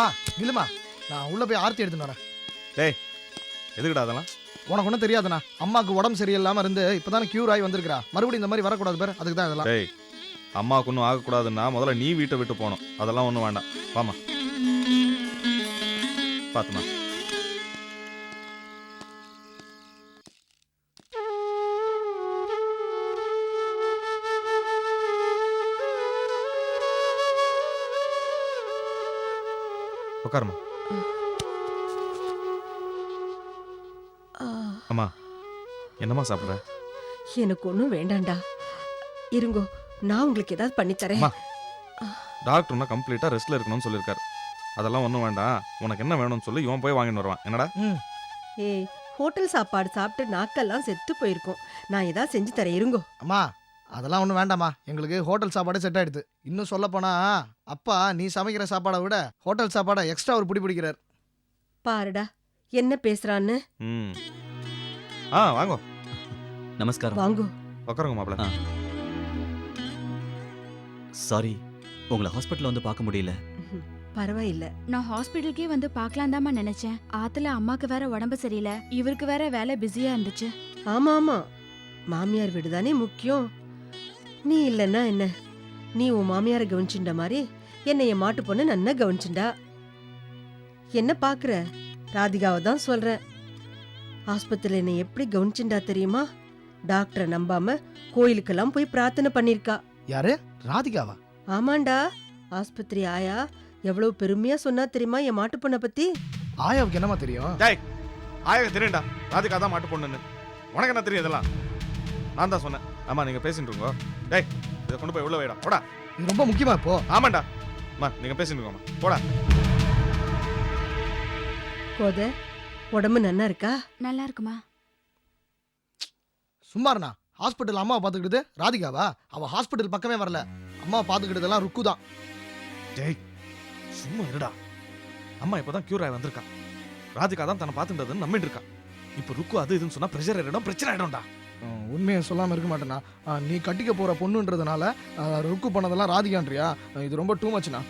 அம்மா நில்லுமா? நான் உள்ள போய் ஆர்த்தி எடுத்துன்னு வரேன். டேய் எதுக்குடா அதெல்லாம்? உனக்கு ஒன்றும் தெரியாதுண்ணா. அம்மாவுக்கு உடம்பு சரியில்லாம இருந்து இப்பதானே கியூர் ஆகி வந்திருக்கா மறுபடியும் இந்த மாதிரி வரக்கூடாது பேர். அதுக்கு தான் இதெல்லாம். டேய் அம்மாவுக்கு ஒன்றும் ஆகக்கூடாதுன்னா முதல்ல நீ வீட்டை விட்டு போகணும். அதெல்லாம் ஒன்றும் வேண்டாம். வாமா பார்த்துமா உட்காருமா? அம்மா என்னம்மா சாப்பிட்ற? எனக்கு ஒன்றும் வேண்டாம்டா. இருங்கோ நான் உங்களுக்கு ஏதாவது பண்ணித்தரேன். அம்மா. டாக்டர்னா கம்ப்ளீட்டாக ரெஸ்ட்டில் இருக்கணும்னு சொல்லியிருக்காரு. அதெல்லாம் ஒன்றும் வேண்டாம். உனக்கு என்ன வேணும்னு சொல்லி இவன் போய் வாங்கிட்டு வருவான். என்னடா? ஏய் ஹோட்டல் சாப்பாடு சாப்பிட்டு நாக்கெல்லாம் செத்து போயிருக்கும். நான் ஏதாவது செஞ்சு தரேன். இருங்கோ. அம்மா அதெல்லாம் ஒன்றும் வேண்டாம்மா. எங்களுக்கு ஹோட்டல் சாப்பாடு செட் ஆயிடுது. இன்னும் சொல்ல போனா அப்பா நீ சமைக்கிற சாப்பாடை விட ஹோட்டல் சாப்பாடை எக்ஸ்ட்ரா ஒரு பிடி பிடிக்கிறார். பாருடா என்ன பேசுறான்னு? ம். ஆ வாங்கோ. நமஸ்காரம். வாங்கோ. உட்காருங்க மாப்பிள்ள. சாரி உங்களை ஹாஸ்பிட்டல் வந்து பார்க்க முடியல. பரவாயில்ல. நான் ஹாஸ்பிட்டலுக்கே வந்து பார்க்கலாம் தாம்மா நினைச்சேன். ஆத்துல அம்மாக்கு வேற உடம்பு சரியில்லை. இவருக்கு வேற வேலை பிஸியா இருந்துச்சு. ஆமா ஆமா மாமியார் வீடு தானே முக்கியம். நீ இல்லைன்னா என்ன? நீ உன் மாமியாரை கவனிச்சுட்ட மாதிரி என்னை என் மாட்டு பொண்ணு நன்னா கவனிச்சுண்டா. என்ன பாக்குற? ராதிகாவை தான் சொல்றேன் ஆஸ்பத்திரியில என்னை எப்படி கவனிச்சுண்டா தெரியுமா? டாக்டரை நம்பாம கோயிலுக்கெல்லாம் போய் பிரார்த்தனை பண்ணிருக்கா யாரு? ராதிகாவா? ஆமாண்டா. ஆஸ்பத்திரி ஆயா எவ்வளவு பெருமையா சொன்னா தெரியுமா என் மாட்டு பொண்ணை பத்தி? ஆயாவுக்கு என்னம்மா தெரியும்? ஆயாக தெரியும்டா. ராதிகா தான் மாட்டு பொண்ணுன்னு. உனக்கு என்ன தெரியும் இதெல்லாம்? நான் தான் சொன்னேன். ஆமா நீங்க பேசிட்டு இருக்கோ டேய் இதை கொண்டு போய் உள்ள வைடா. போடா. இது ரொம்ப முக்கியமா இப்போ? ஆமாண்டா. அம்மா நீங்க பேசிட்டு இருக்கோமா போடா. கோத உடம்பு நன்னா இருக்கா? நல்லா இருக்குமா? சும்மாருண்ணா. ஹாஸ்பிட்டல் அம்மாவை பார்த்துக்கிட்டு ராதிகாவா? அவ ஹாஸ்பிட்டல் பக்கமே வரல. அம்மாவை பார்த்துக்கிட்டதெல்லாம் ருக்கு தான் டேய் சும்மா இருடா. அம்மா இப்பதான் கியூர் ஆகி வந்திருக்கா. ராதிகா தான் தன்னை பார்த்துட்டதுன்னு நம்பிட்டு இருக்கா இப்போ ருக்கு அது இதுன்னு சொன்னா ப்ரெஷர் ஆயிடும் பிரச்சனை ஆயிடும்டா. அஹ் உண்மையை சொல்லாம இருக்க மாட்டேனா? அஹ் நீ கட்டிக்க போற பொண்ணுன்றதுனால ருக்கு பண்ணதெல்லாம் ராதிகான்றியா? இது ரொம்ப டூ மச்னா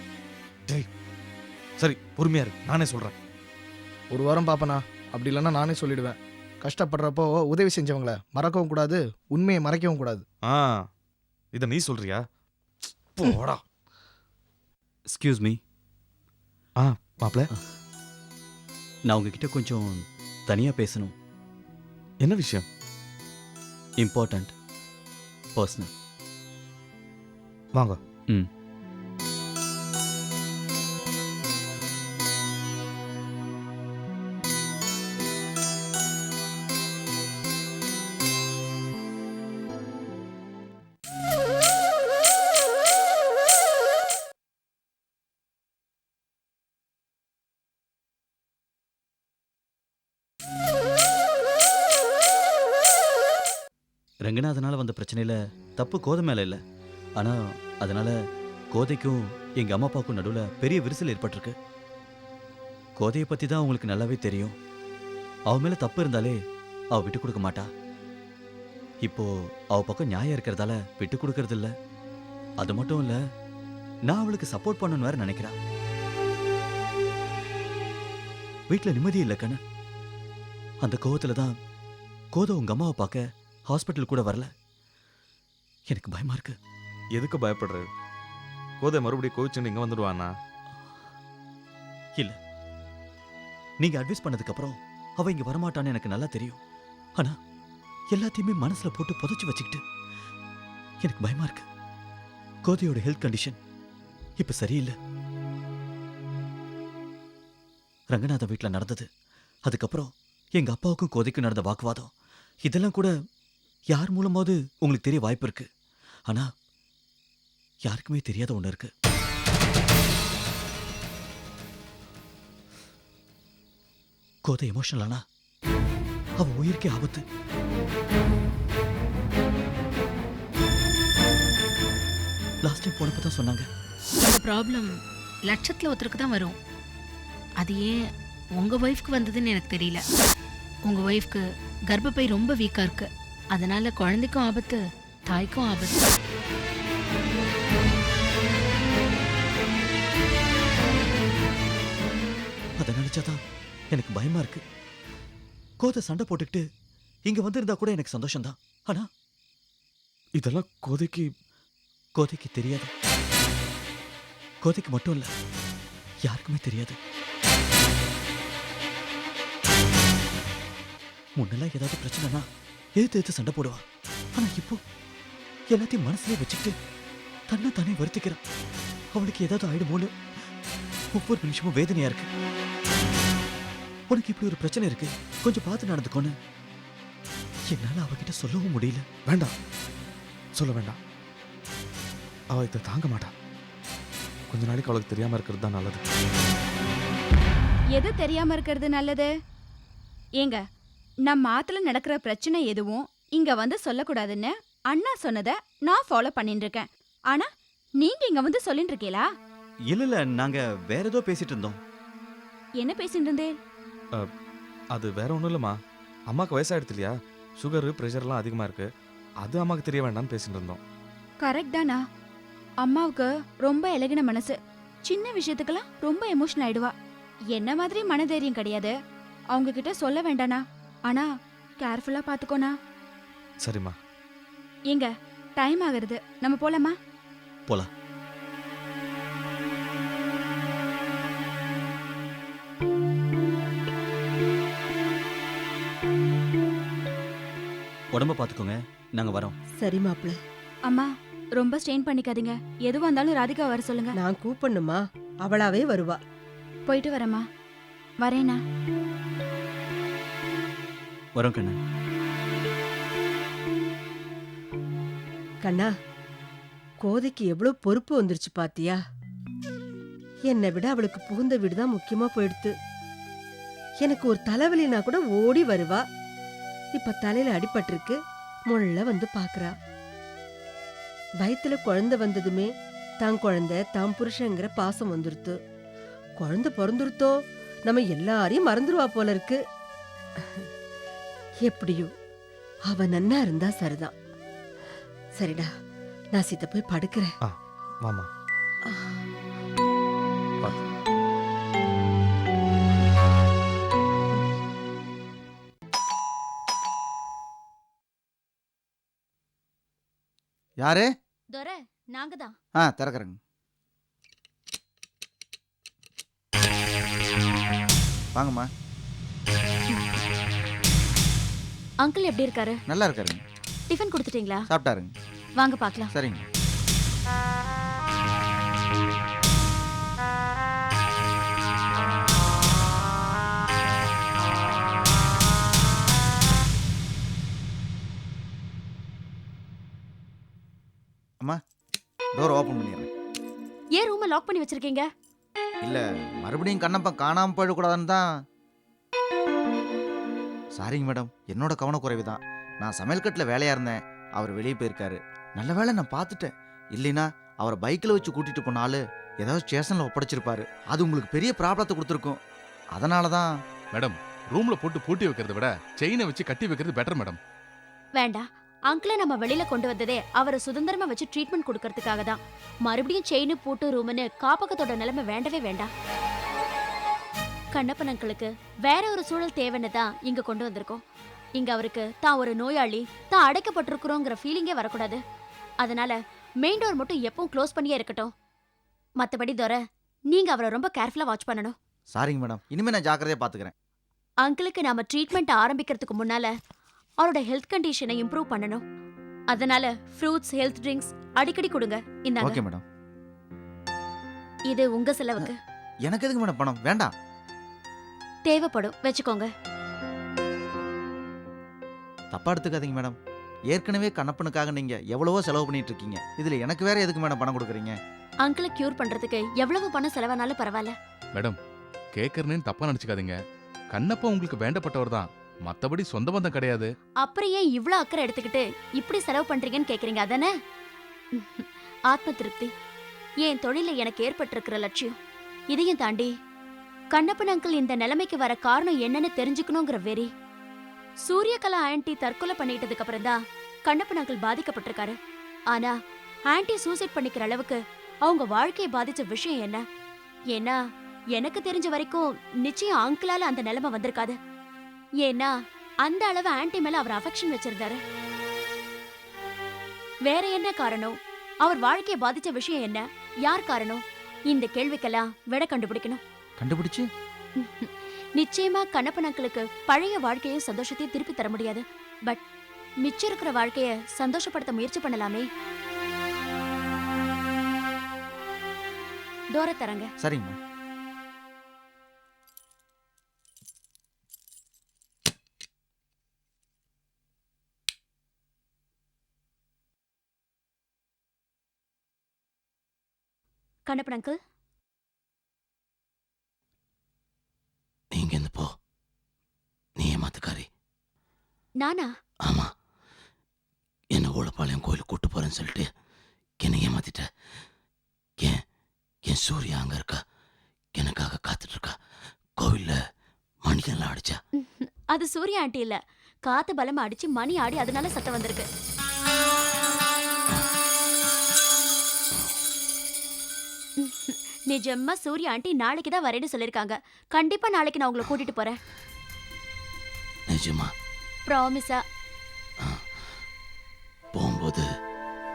சரி பொறுமையா இரு. நானே சொல்றேன். ஒரு வாரம் பாப்பனா. அப்படி இல்லைன்னா நானே சொல்லிடுவேன். கஷ்டப்படுறப்போ உதவி செஞ்சவங்கள மறக்கவும் கூடாது உண்மையை மறைக்கவும் கூடாது. ஆ இதை நீ சொல்றியா? போடா. எக்ஸ்கியூஸ் மீ மாப்ள நான் உங்ககிட்ட கொஞ்சம் தனியாக பேசணும். என்ன விஷயம்? Important personal. வாங்க. ம். ரங்கநாதனால வந்த பிரச்சனையில் தப்பு கோதை மேல இல்ல. ஆனா அதனால கோதைக்கும் எங்க அம்மா அப்பாவுக்கும் நடுவுல பெரிய விரிசல் ஏற்பட்டிருக்கு. கோதையை பத்தி தான் உங்களுக்கு நல்லாவே தெரியும். அவ மேல தப்பு இருந்தாலே அவ விட்டு கொடுக்க மாட்டா. இப்போ அவ பக்கம் நியாயம் இருக்கிறதால விட்டு கொடுக்கறது இல்ல. அது மட்டும் இல்ல நான் அவளுக்கு சப்போர்ட் பண்ணணும்னு வேற நினைக்கிறா. வீட்டில் நிம்மதி இல்லை கண்ணு. அந்த கோவத்தில் தான் கோதை உங்க அம்மாவை பார்க்க ஹாஸ்பிட்டல் கூட வரல. எனக்கு பயமா இருக்கு. எதுக்கு பயப்படுற கோதை மறுபடியும் கோவிச்சுன்னு இங்க வந்துடுவானா? இல்ல. நீங்க அட்வைஸ் பண்ணதுக்கு அப்புறம் அவ இங்க வரமாட்டான்னு எனக்கு நல்லா தெரியும். ஆனா எல்லாத்தையுமே மனசுல போட்டு புதைச்சு வச்சுக்கிட்டு எனக்கு பயமா இருக்கு. கோதையோட ஹெல்த் கண்டிஷன் இப்ப சரியில்லை. ரங்கநாத வீட்ல நடந்தது. அதுக்கப்புறம் எங்க அப்பாவுக்கும் கோதைக்கும் நடந்த வாக்குவாதம். இதெல்லாம் கூட யார் மூலமாவது உங்களுக்கு தெரிய வாய்ப்பு இருக்கு. ஆனா யாருக்குமே தெரியாத ஒண்ணு இருக்கு. கோதை எமோஷனல் ஆனா அவ உயிருக்கே ஆபத்து. லாஸ்ட் டைம் போனப்ப தான் சொன்னாங்க. அந்த ப்ராப்ளம் லட்சத்தில் ஒருத்தருக்கு தான் வரும். அது ஏன் உங்கள் ஒய்ஃப்க்கு வந்ததுன்னு எனக்கு தெரியல. உங்கள் ஒய்ஃப்க்கு கர்ப்பப்பை ரொம்ப வீக்காக இருக்கு. அதனால குழந்தைக்கும் ஆபத்து தாய்க்கும் ஆபத்து. அதை நினைச்சாதான் எனக்கு பயமா இருக்கு. கோதை சண்டை போட்டுக்கிட்டு இங்க வந்திருந்தா கூட எனக்கு சந்தோஷம்தான். ஆனா இதெல்லாம் கோதைக்கு கோதைக்கு தெரியாது. கோதைக்கு மட்டும் இல்ல யாருக்குமே தெரியாது. முன்னெல்லாம் ஏதாவது பிரச்சனைனா எதிர்த்து எதிர்த்து சண்டை போடுவா. ஆனா இப்போ எல்லாத்தையும் மனசுலயே வச்சுக்கிட்டு தன்னை தானே வருத்திக்கிறான் அவளுக்கு ஏதாவது ஆயிடுமோன்னு ஒவ்வொரு நிமிஷமும் வேதனையா இருக்கு. உனக்கு இப்படி ஒரு பிரச்சனை இருக்கு. கொஞ்சம் பார்த்து நடந்துக்கோன்னு என்னால அவகிட்ட சொல்லவும் முடியல. வேண்டாம். சொல்ல வேண்டாம். அவ இதை தாங்க மாட்டா. கொஞ்ச நாளைக்கு அவளுக்கு தெரியாம இருக்கிறது தான் நல்லது. எது தெரியாம இருக்கிறது நல்லது? ஏங்க நம்ம ஆத்துல நடக்கிற பிரச்சனை எதுவும் இங்க வந்து சொல்லக்கூடாதுன்னு அண்ணா சொன்னதை நான் ஃபாலோ பண்ணிட்டு இருக்கேன் ஆனா நீங்க இங்க வந்து சொல்லிட்டு இருக்கீங்களா இல்ல இல்ல நாங்க வேற ஏதோ பேசிட்டு இருந்தோம். என்ன பேசிட்டு இருந்தே அது வேற ஒண்ணும் இல்லம்மா. அம்மாக்கு வயசாயிடுது இல்லையா? சுகரு ப்ரெஷர்லாம் அதிகமா இருக்கு. அது அம்மாக்கு தெரிய வேண்டாம்னு பேசிட்டு இருந்தோம். கரெக்ட் தானா? அம்மாவுக்கு ரொம்ப இலகின மனசு. சின்ன விஷயத்துக்கெல்லாம் ரொம்ப எமோஷனல் ஆயிடுவா. என்ன மாதிரி மனதைரியம் கிடையாது. அவங்க கிட்ட சொல்ல வேண்டானா ஆனா கேர்ஃபுல்லா பாத்துக்கோனா சரிம்மா. ஏங்க டைம் ஆகுறது. நம்ம போலாமா? போலாம். உடம்ப பாத்துக்கோங்க நாங்க வரோம். சரி மாப்பிள்ள அம்மா ரொம்ப ஸ்ட்ரெயின் பண்ணிக்காதீங்க. எதுவா இருந்தாலும் ராதிகா வர சொல்லுங்க. நான் கூப்பிடணுமா? அவளாவே வருவா. போயிட்டு வரேம்மா. வரேனா வரோம் கண்ணா. கண்ணா கோதைக்கு எவ்வளவு பொறுப்பு வந்துருச்சு பாத்தியா? என்னை விட அவளுக்கு புகுந்த வீடு தான் முக்கியமா போயிடுத்து. எனக்கு ஒரு தலைவலினா கூட ஓடி வருவா. இப்ப தலையில அடிபட்டிருக்கு முள்ள வந்து பாக்குறா. வயித்துல குழந்தை வந்ததுமே தான் குழந்தை தான் புருஷங்கிற பாசம் வந்துருத்து. குழந்தை பிறந்துருத்தோ நம்ம எல்லாரையும் மறந்துடுவா போல இருக்கு. எப்படியோ. அவ நன்னா இருந்தா சரிதான். சரிடா நான் சீத்த போய் படுக்கிறேன். வாமா யாரு? துரை நாங்க தான். ஆ திறக்கிறேங்க. வாங்கம்மா. அங்கிள் எப்படி இருக்காரு? நல்லா இருக்காருங்க. டிஃபன் கொடுத்துட்டீங்களா? சாப்பிட்டாருங்க. வாங்க பார்க்கலாம். சரிங்க. அம்மா டோர் ஓப்பன் பண்ணிடுறேன். ஏன் ரூமை லாக் பண்ணி வச்சிருக்கீங்க? இல்லை மறுபடியும் கண்ணப்பன் காணாமல் போயிடக்கூடாதுன்னு தான் சாரிங்க மேடம் என்னோட கவனக்குறைவு தான் நான் சமையல் கட்டில் வேலையாக இருந்தேன். அவர் வெளியே போயிருக்காரு. நல்ல வேளை நான் பார்த்துட்டேன். இல்லைன்னா அவரை பைக்கில் வச்சு கூட்டிகிட்டு போன ஆளு ஏதாவது ஸ்டேஷனில் ஒப்படைச்சிருப்பாரு. அது உங்களுக்கு பெரிய ப்ராப்ளத்தை கொடுத்துருக்கும். அதனால தான் மேடம் ரூம்ல போட்டு பூட்டி வைக்கிறத விட செயினை வச்சு கட்டி வைக்கிறது பெட்டர் மேடம் வேண்டாம் அங்கிளை நம்ம வெளியில கொண்டு வந்ததே அவரை சுதந்திரமா வச்சு ட்ரீட்மெண்ட் கொடுக்கறதுக்காக தான் மறுபடியும் செயின் பூட்டு ரூம்னு காப்பகத்தோட நிலைமை வேண்டவே வேண்டாம். கண்ணப்பன் அங்கிளுக்கு வேற ஒரு சூழல் தேவைன்னு தான் இங்க கொண்டு வந்திருக்கோம். இங்க அவருக்கு தான் ஒரு நோயாளி தான் அடைக்கப்பட்டிருக்கிறோங்கிற ஃபீலிங்கே வரக்கூடாது. அதனால மெயின் டோர் மட்டும் எப்பவும் க்ளோஸ் பண்ணியே இருக்கட்டும். மத்தபடி தோர நீங்க அவரை ரொம்ப கேர்ஃபுல்லா வாட்ச் பண்ணணும். சாரிங்க மேடம் இனிமேல் நான் ஜாக்கிரதையாக பார்த்துக்கிறேன் அங்கிளுக்கு நாம ட்ரீட்மெண்ட் ஆரம்பிக்கிறதுக்கு முன்னால அவரோட ஹெல்த் கண்டிஷனை இம்ப்ரூவ் பண்ணணும். அதனால ஃப்ரூட்ஸ் ஹெல்த் ட்ரிங்க்ஸ் அடிக்கடி கொடுங்க. இந்தாங்க. ஓகே மேடம் இது உங்க செலவுக்கு. எனக்கு எதுக்கு மேடம் பணம்? வேண்டாம். தேவைப்படும். வச்சுக்கோங்க. தப்பா எடுத்துக்காதீங்க மேடம். ஏற்கனவே கண்ணப்பனுக்காக நீங்க எவ்வளவோ செலவு பண்ணிட்டு இருக்கீங்க இதுல எனக்கு வேற எதுக்கு மேடம் பணம் கொடுக்குறீங்க? அங்கிளை கியூர் பண்றதுக்கு எவ்வளவு பணம் செலவானாலும் பரவாயில்ல. மேடம் கேட்கறனேன்னு தப்பா நினைச்சுக்காதீங்க. கண்ணப்பா உங்களுக்கு வேண்டப்பட்டவர் தான். மத்தபடி சொந்த பந்தம் கிடையாது. அப்புறம் ஏன் இவ்ளோ அக்கறை எடுத்துக்கிட்டு இப்படி செலவு பண்றீங்கன்னு கேக்குறீங்க அதானே? ஆத்ம திருப்தி. என் தொழில எனக்கு ஏற்பட்டிருக்கிற லட்சியம். இதையும் தாண்டி கண்ணப்பன் அங்கிள் இந்த நிலைமைக்கு வர காரணம் என்னன்னு தெரிஞ்சுக்கணுங்கிற வெறி. சூரியகலா ஆன்டி தற்கொலை பண்ணிட்டதுக்கு அப்புறம் தான் கண்ணப்பன் அங்கிள் பாதிக்கப்பட்டிருக்காரு. ஆனா ஆன்ட்டி சூசைட் பண்ணிக்கிற அளவுக்கு அவங்க வாழ்க்கையை பாதிச்ச விஷயம் என்ன? ஏன்னா எனக்கு தெரிஞ்ச வரைக்கும் நிச்சயம் அங்கிளால அந்த நிலைமை வந்திருக்காது. ஏன்னா அந்த அளவு ஆன்ட்டி மேல அவர் அஃபெக்ஷன் வச்சிருந்தாரு. வேற என்ன காரணம்? அவர் வாழ்க்கையை பாதிச்ச விஷயம் என்ன? யார் காரணம்? இந்த கேள்விக்கெல்லாம் விட கண்டுபிடிக்கணும். கண்டுபிடிச்சு? நிச்சயமா கண்ணப்பன் அங்கிளுக்கு பழைய வாழ்க்கையும் சந்தோஷத்தையும் திருப்பி தர முடியாது. பட் மிச்சம் இருக்கிற வாழ்க்கைய சந்தோஷப்படுத்த முயற்சி பண்ணலாமே. டோர தரங்க. சரிங்கம்மா கண்ணப்பன் அங்கிள் நீங்க இருந்து போ நீ ஏமாத்துக்காரி நானா? ஆமா. என்ன ஓலப்பாளையம் கோயிலுக்கு கூட்டு போறேன்னு சொல்லிட்டு என்னை ஏமாத்திட்ட. ஏன் என் சூர்யா அங்க இருக்கா? எனக்காக காத்துட்டு இருக்கா? கோவில்ல மணிக்கெல்லாம் அடிச்சா? அது சூர்யா ஆண்டி இல்ல. காத்து பலமா அடிச்சு மணி ஆடி அதனால சத்தம் வந்திருக்கு. நிஜமா சூர்யா ஆண்டி நாளைக்கு தான் வரேன்னு சொல்லிருக்காங்க. கண்டிப்பா நாளைக்கு நான் உங்களை கூட்டிட்டு போறேன். நிஜமா? ப்ராமிஸா போகும்போது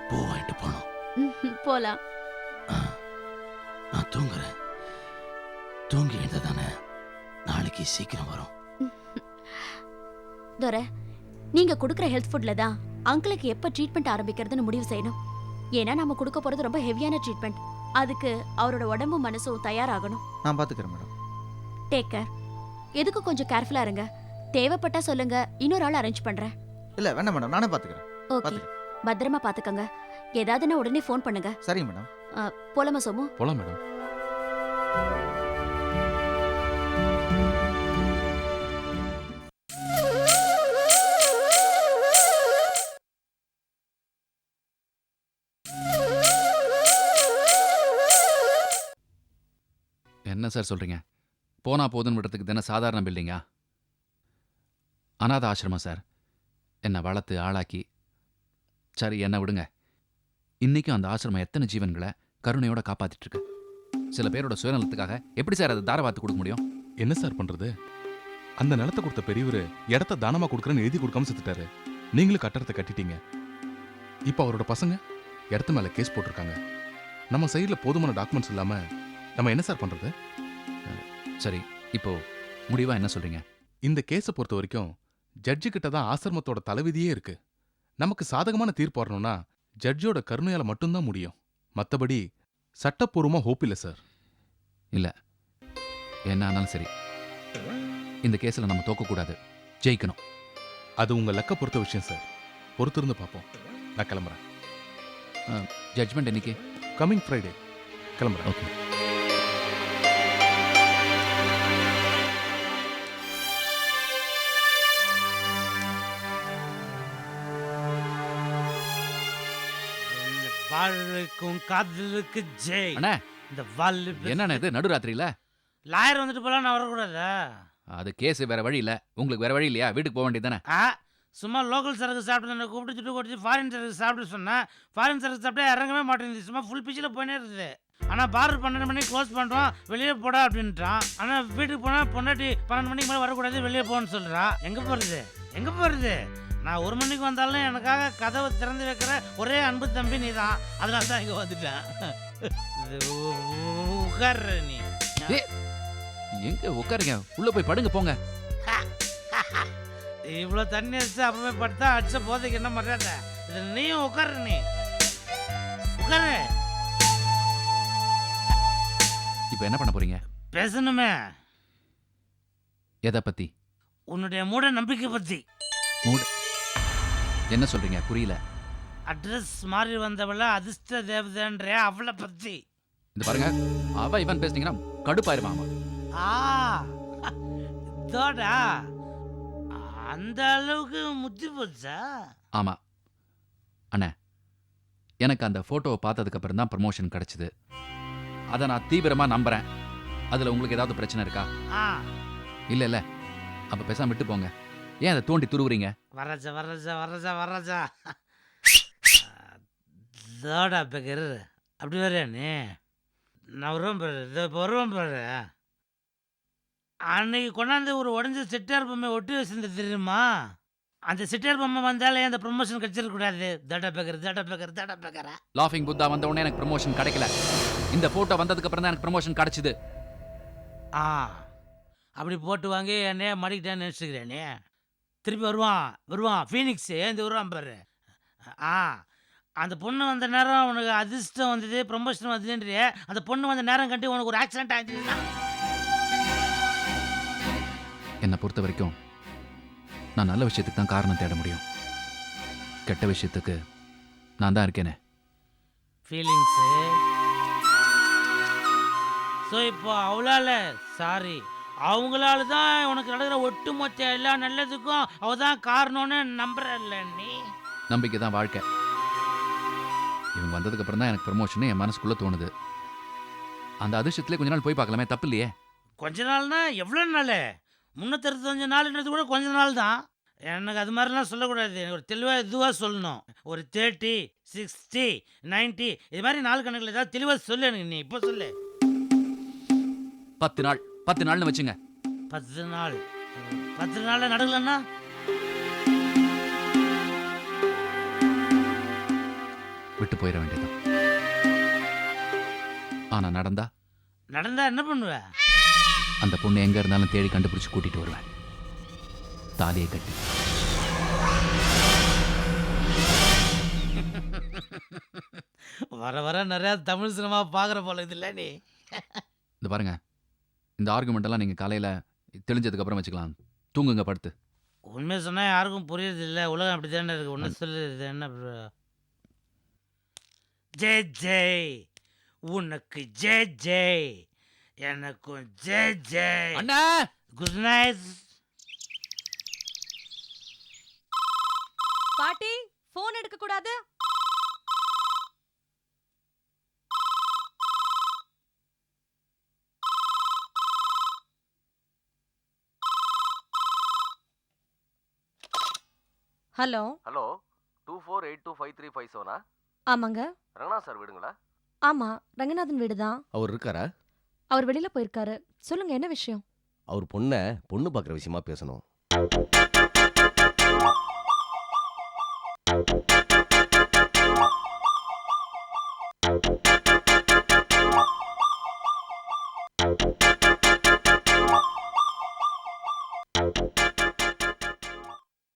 பூ வாங்கிட்டு போனோம் போலாம். நான் தூங்குறேன். தூங்கி எழுந்ததானே நாளைக்கு சீக்கிரம் வரும். துரை நீங்க கொடுக்குற ஹெல்த் ஃபுட்ல தான் அங்கிளுக்கு எப்ப ட்ரீட்மெண்ட் ஆரம்பிக்கிறதுன்னு முடிவு செய்யணும். ஏன்னா நம்ம கொடுக்க போறது ரொம்ப ஹெவியான ட்ரீட்மெண்ட் அதுக்கு அவரோட உடம்பும் மனசும் தயாராகணும். நான் பார்த்துக்கிறேன் மேடம். டேக் கேர் எதுக்கு கொஞ்சம் கேர்ஃபுல்லா இருங்க. தேவைப்பட்டா சொல்லுங்க. இன்னொரு ஆள் அரேஞ்ச் பண்றேன். இல்லை வேண்டாம் மேடம். நானே பார்த்துக்கிறேன் ஓகே பத்திரமா பாத்துக்கங்க. ஏதாவதுன்னா உடனே ஃபோன் பண்ணுங்க. சரிங்க மேடம். போலாமா சோமு? போலாம் மேடம். என்ன சார் சொல்றீங்க? போனா போதுன்னு விடுறதுக்கு தானே சாதாரண பில்டிங்கா அனாத ஆசிரமம் சார். என்னை வளர்த்து ஆளாக்கி சரி என்ன விடுங்க. இன்னைக்கும் அந்த ஆசிரமம் எத்தனை ஜீவன்களை கருணையோட காப்பாத்திட்டு இருக்கு சில பேரோட சுயநலத்துக்காக எப்படி சார் அதை தாரவாத்து கொடுக்க முடியும்? என்ன சார் பண்றது? அந்த நிலத்தை கொடுத்த பெரியவர் இடத்த தானமா கொடுக்குறேன்னு எழுதி கொடுக்காம செத்துட்டாரு. நீங்களும் கட்டடத்தை கட்டிட்டீங்க. இப்போ அவரோட பசங்க இடத்து மேல கேஸ் போட்டிருக்காங்க. நம்ம சைடுல போதுமான டாக்குமெண்ட்ஸ் இல்லாம நம்ம என்ன சார் பண்றது? சரி இப்போ முடிவா என்ன சொல்றீங்க? இந்த கேஸை பொறுத்த வரைக்கும் ஜட்ஜு கிட்ட தான் ஆசிரமத்தோட தலைவிதியே இருக்கு. நமக்கு சாதகமான தீர்ப்பு வரணும்னா ஜட்ஜோட கருணையால மட்டும்தான் முடியும். மத்தபடி சட்டப்பூர்வமா ஹோப் இல்லை சார் என்ன ஆனாலும் சரி. இந்த கேஸ்ல நம்ம தோக்கக்கூடாது ஜெயிக்கணும். அது உங்க லக்க பொறுத்த விஷயம் சார் பொறுத்திருந்து பார்ப்போம். நான் கிளம்புறேன். ஜட்ஜ்மெண்ட் என்னைக்கு? கமிங் ஃப்ரைடே கிளம்புறேன். ஓகே வாழ்வுக்கும் காதலுக்கு ஜெய். அண்ணா இந்த வாழ் என்னண்ணே இது நடுராத்திரியில லாயர் வந்துட்டு போலாம் நான் வரக்கூடாதா? அது கேஸ் வேற வழி இல்ல. உங்களுக்கு வேற வழி இல்லையா? வீட்டுக்கு போக வேண்டியதானே ஆ சும்மா லோக்கல் சரக்கு சாப்பிட்டு என்னை கூப்பிட்டு சுட்டு கொடுத்து ஃபாரின் சரக்கு சாப்பிட்டு சொன்னேன். ஃபாரின் சரக்கு சாப்பிட்டா இறங்கவே மாட்டேங்குது. சும்மா ஃபுல் பிச்சில் போயினே இருக்குது. ஆனால் பார் பன்னெண்டு மணிக்கு க்ளோஸ் பண்ணுறோம் வெளியே போடா அப்படின்ட்டான் ஆனால் வீட்டுக்கு போனால் பொண்டாட்டி பன்னெண்டு மணிக்கு மேலே வரக்கூடாது வெளியே போன்னு சொல்கிறா எங்கே போகிறது எங்கே போகிறது நான் ஒரு மணிக்கு வந்தாலும் எனக்காக கதவை திறந்து வைக்கிற ஒரே அன்பு தம்பி நீ தான் அதனால தான் இங்கே வந்துட்டேன். உட்கார்ற நீ. எங்க உட்காருங்க? உள்ள போய் படுங்க போங்க. இவ்வளோ தண்ணி அடிச்சு அப்பவே படுத்தா அடிச்ச போதைக்கு என்ன மரியாதை இது நீயும் உட்காரு நீ. உட்காரு. இப்போ என்ன பண்ண போறீங்க? பேசணுமே. எதை பத்தி? உன்னுடைய மூட நம்பிக்கை பத்தி. என்ன சொல்றீங்க? புரியல. அட்ரஸ் மாறி வந்தவள அதிர்ஷ்ட தேவதைன்ற அவளை பத்தி. இந்த பாருங்க அவ இவன் பேசுனீங்கன்னா கடுப்பாயிருமா ஆமா ஆ இதோடா. அந்த அளவுக்கு முத்தி போச்சா? ஆமா. அண்ணே எனக்கு அந்த போட்டோவை பார்த்ததுக்கு அப்புறம் தான் ப்ரமோஷன் கிடைச்சது. அதை நான் தீவிரமா நம்புறேன். அதுல உங்களுக்கு ஏதாவது பிரச்சனை இருக்கா? ஆ. இல்ல இல்ல. அப்ப பேசாம விட்டு போங்க. ஏன் அதை தோண்டி துருவுறீங்க? வரஜா வரஜா வரஜா வரஜா இதோடா பெக்கர் அப்படி வரையா நீ? நான் வருவேன் பாரு. இதோ இப்போ வருவேன் பாரு. அன்னைக்கு கொண்டாந்து ஒரு உடஞ்ச செட்டியார் பொம்மை ஒட்டி வச்சிருந்த தெரியுமா? அந்த செட்டியார் பொம்மை வந்தாலே அந்த ப்ரொமோஷன் கிடைச்சிடக்கூடாது தட பேக்கர் தட பேக்கர் தட பேக்கரா லாஃபிங் புத்தா வந்த உடனே எனக்கு ப்ரமோஷன் கிடைக்கல. இந்த போட்டோ வந்ததுக்கு அப்புறம் தான் எனக்கு ப்ரமோஷன் கிடைச்சது. ஆ. அப்படி போட்டு வாங்கி என்னைய மடிக்கிட்டேன்னு நினச்சிக்கிறேனே திருப்பி வருவான் வருவான். ஃபீனிக்ஸ் ஏந்து வருவான் பாரு. ஆ அந்த பொண்ணு வந்த நேரம் உனக்கு அதிர்ஷ்டம் வந்தது ப்ரொமோஷன் வந்ததுன்றியே அந்த பொண்ணு வந்த நேரம் கட்டி உனக்கு ஒரு ஆக்சிடென்ட் ஆயிடுச்சுன்னா என்னை பொறுத்த வரைக்கும் நான் நல்ல விஷயத்துக்கு தான் காரணம் தேட முடியும். கெட்ட விஷயத்துக்கு நான் தான் இருக்கேனே. ஃபீலிங்ஸு ஸோ இப்போ அவளால சாரி அவங்களால தான் உனக்கு நடக்கிற ஒட்டுமொத்த எல்லா நல்லதுக்கும் அவ தான் காரணம்னு நம்புறல்ல நீ. நம்பிக்கை தான் வாழ்க்கை. இவங்க வந்ததுக்கு அப்புறம் தான் எனக்கு ப்ரமோஷன் என் மனசுக்குள்ள தோணுது. அந்த அதிர்ஷ்டத்திலே கொஞ்ச நாள் போய் பார்க்கலாமே தப்பு இல்லையே? கொஞ்ச நாள்னா எவ்வளோ நாள்? முந்நூற்றஞ்சு நாள்ன்றது கூட கொஞ்ச நாள் தான். எனக்கு அது மாதிரிலாம் சொல்லக்கூடாது. எனக்கு ஒரு தெளிவாக இதுவாக சொல்லணும். ஒரு தேர்ட்டி சிக்ஸ்டி 90 இது மாதிரி நாள் கணக்கில் ஏதாவது தெளிவாக சொல்லு எனக்கு நீ. இப்போ சொல்லு. பத்து நாள். பத்து நாள்னு வச்சுங்க. பத்து நாள். பத்து நாளில் நடக்கலன்னா? விட்டு போயிட வேண்டியதுதான். ஆனா நடந்தா? நடந்தா என்ன பண்ணுவ? அந்த பொண்ணு எங்க இருந்தாலும் தேடி கண்டுபிடிச்சு கூட்டிட்டு வருவேன். தாலியை கட்டி. வர வர நிறையா தமிழ் சினிமா பார்க்குற போல இதில்ல நீ. இந்த பாருங்க. இந்த ஆர்குமெண்ட் எல்லாம் நீங்க காலையில தெளிஞ்சதுக்கு அப்புறம் வச்சுக்கலாம். தூங்குங்க படுத்து. உண்மையை சொன்னால் யாருக்கும் புரியுறது இல்லை உலகம் அப்படி தானே இருக்கு ஒன்று சொல்லுது என்ன? ஜெய் ஜெய். உனக்கு ஜெய் ஜெய். எனக்கும் ஜெய் ஜெய். அண்ணா! குட் நைட் பாட்டி போன் எடுக்க கூடாது hello. Hello two four eight two five three five செவனா ஆமாங்க. ரங்கனா சார் வீடுங்களா? ஆமா ரங்கநாதன் வீடு தான் அவர் இருக்காரா? அவர் வெளியில போயிருக்காரு. சொல்லுங்க என்ன விஷயம்? அவர் பொண்ணை பொண்ணு பார்க்குற விஷயமா பேசணும்.